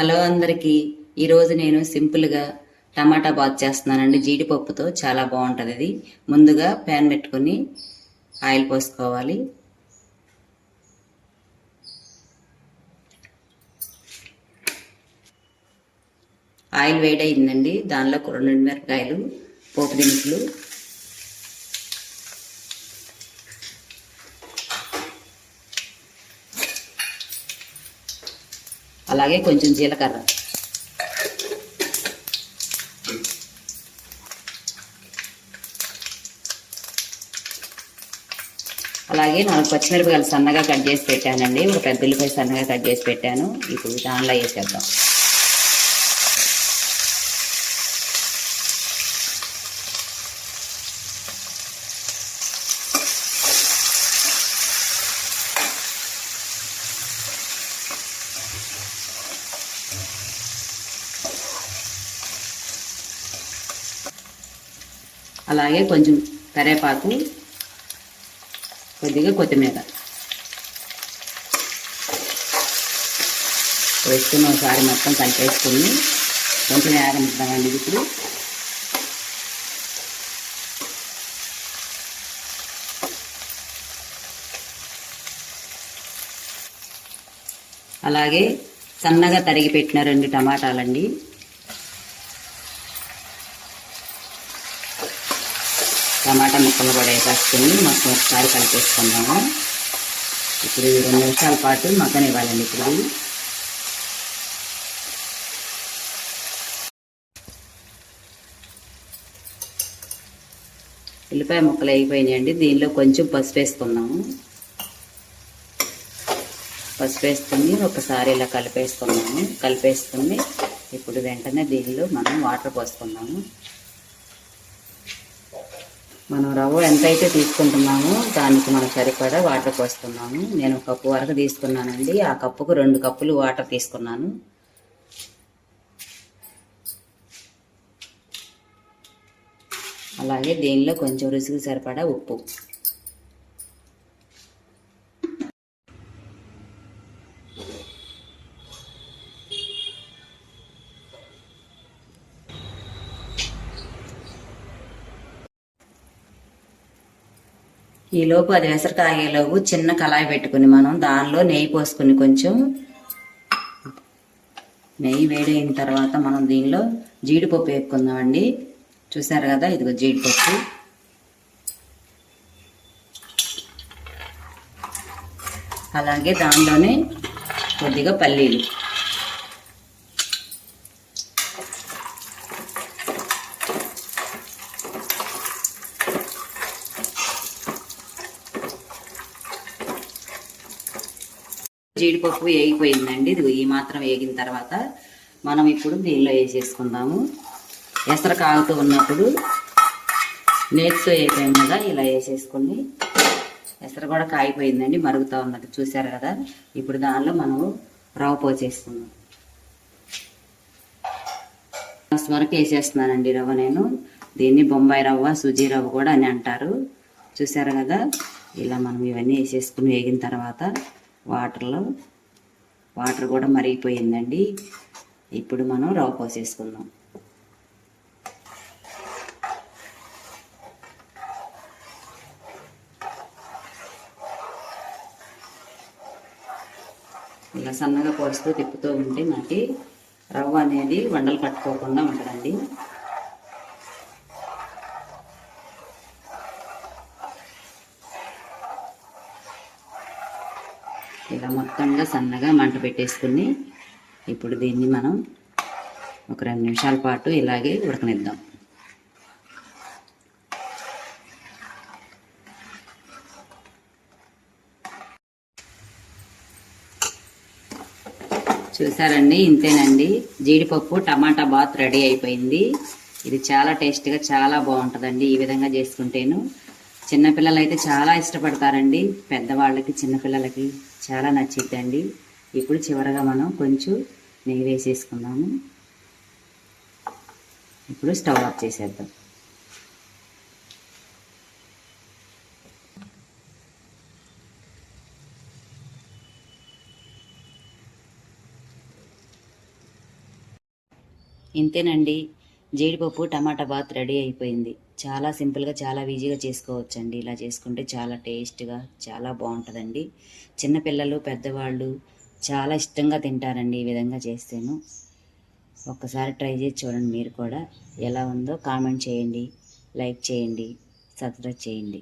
Hello అందరికీ. ఈరోజు నేను సింపుల్గా టమాటా బాత్ చేస్తున్నానండి. జీడిపప్పుతో చాలా బాగుంటుంది ఇది. ముందుగా ప్యాన్ పెట్టుకొని ఆయిల్ పోసుకోవాలి. ఆయిల్ వేడయిందండి. దానిలో రెండు మిరపకాయలు పోపు దినుసులు అలాగే కొంచెం జీలకర్ర. అలాగే నాలుగు పచ్చిమిరపకాయలు సన్నగా కట్ చేసి పెట్టానండి. ఒక పెద్ద ఉల్లిపాయ సన్నగా కట్ చేసి పెట్టాను. ఇప్పుడు దానిలో వేసేద్దాం. అలాగే కొంచెం కరేపాకు కొద్దిగా కొత్తిమీర. వేసుకుని ఒకసారి మొత్తం కలిపేసుకుని కొంచెం వేగనిద్దామండి ఇప్పుడు. అలాగే సన్నగా తరిగి పెట్టిన రెండు టమాటాలండి. టమాటా ముక్కలు కూడా వేసేసుకుని మొత్తం ఒకసారి కలిపేసుకుందాము. ఇప్పుడు రెండు నిమిషాల పాటు మగ్గనివ్వాలండి ఇప్పుడు. ఉల్లిపాయ ముక్కలు అయిపోయినాయండి. దీనిలో కొంచెం పసుపు వేసుకుందాము. పసుపు వేసుకుని ఒకసారి ఇలా కలిపేసుకున్నాము కలిపేసుకుని ఇప్పుడు వెంటనే దీనిలో మనం వాటర్ పోసుకుందాము. మనం రవ్వ ఎంతైతే తీసుకుంటున్నామో దానికి మనం సరిపడా వాటర్ పోస్తున్నాము. నేను ఒక కప్పు వరకు తీసుకున్నానండి. ఆ కప్పుకు రెండు కప్పులు వాటర్ తీసుకున్నాను. అలాగే దీనిలో కొంచెం రుచికి సరిపడా ఉప్పు. ఈలోపు అది వెసరు కాగేలోపు చిన్న కళాయి పెట్టుకుని మనం దానిలో నెయ్యి పోసుకుని కొంచెం నెయ్యి వేడైన తర్వాత మనం దీనిలో జీడిపప్పు వేసుకుందామండి చూసారు కదా? ఇదిగో జీడిపప్పు. అలాగే దానిలోనే కొద్దిగా పల్లీలు. జీడిపప్పు వేగిపోయిందండి. ఇది ఈ మాత్రం వేగిన తర్వాత మనం ఇప్పుడు దీనిలో వేసేసుకుందాము. ఎసరు కాగుతూ ఉన్నప్పుడు నేతితో వేపాం కదా ఇలా వేసేసుకుని ఎసరు కూడా కాగిపోయిందండి మరుగుతూ ఉన్నట్టు చూసారు కదా? ఇప్పుడు దానిలో మనము రవ్వ పోసేసుకుందాం గ్లాస్ వరకు వేసేస్తున్నానండి రవ్వ నేను. దీన్ని బొంబాయి రవ్వ సుజీ రవ్వ కూడా అని అంటారు. చూసారు కదా? ఇలా మనం ఇవన్నీ వేసేసుకుని వేగిన తర్వాత వాటర్లో. వాటర్ కూడా మరిగిపోయిందండి. ఇప్పుడు మనం రవ్వ పోసేసుకుందాం. ఇలా సన్నగా పోస్తూ తిప్పుతూ ఉంటే మనకి రవ్వ అనేది వండలు కట్టుకోకుండా ఉంటుందండి ఇలా మొత్తంగా సన్నగా మంట పెట్టేసుకుని ఇప్పుడు దీన్ని మనం ఒక రెండు నిమిషాల పాటు ఇలాగే ఉడకనిద్దాం. చూసారండి? ఇంతేనండి. జీడిపప్పు టమాటా బాత్ రెడీ అయిపోయింది. ఇది చాలా టేస్ట్గా చాలా బాగుంటుందండి ఈ విధంగా చేసుకుంటేను. చిన్నపిల్లలు అయితే చాలా ఇష్టపడతారండి. పెద్దవాళ్ళకి చిన్నపిల్లలకి చాలా నచ్చిద్దండి. ఇప్పుడు చివరగా మనం కొంచెం నెయ్యి వేసేసుకుందాము. ఇప్పుడు స్టవ్ ఆఫ్ చేసేద్దాం. ఇంతేనండి. జీడిపప్పు టమాటా బాత్ రెడీ అయిపోయింది. చాలా సింపుల్గా చాలా ఈజీగా చేసుకోవచ్చండి. ఇలా చేసుకుంటే చాలా టేస్ట్గా చాలా బాగుంటుందండి. చిన్నపిల్లలు పెద్దవాళ్ళు చాలా ఇష్టంగా తింటారండి ఈ విధంగా చేస్తేను. ఒక్కసారి ట్రై చేసి చూడండి మీరు కూడా ఎలా ఉందో కామెంట్ చేయండి లైక్ చేయండి సబ్స్క్రైబ్ చేయండి.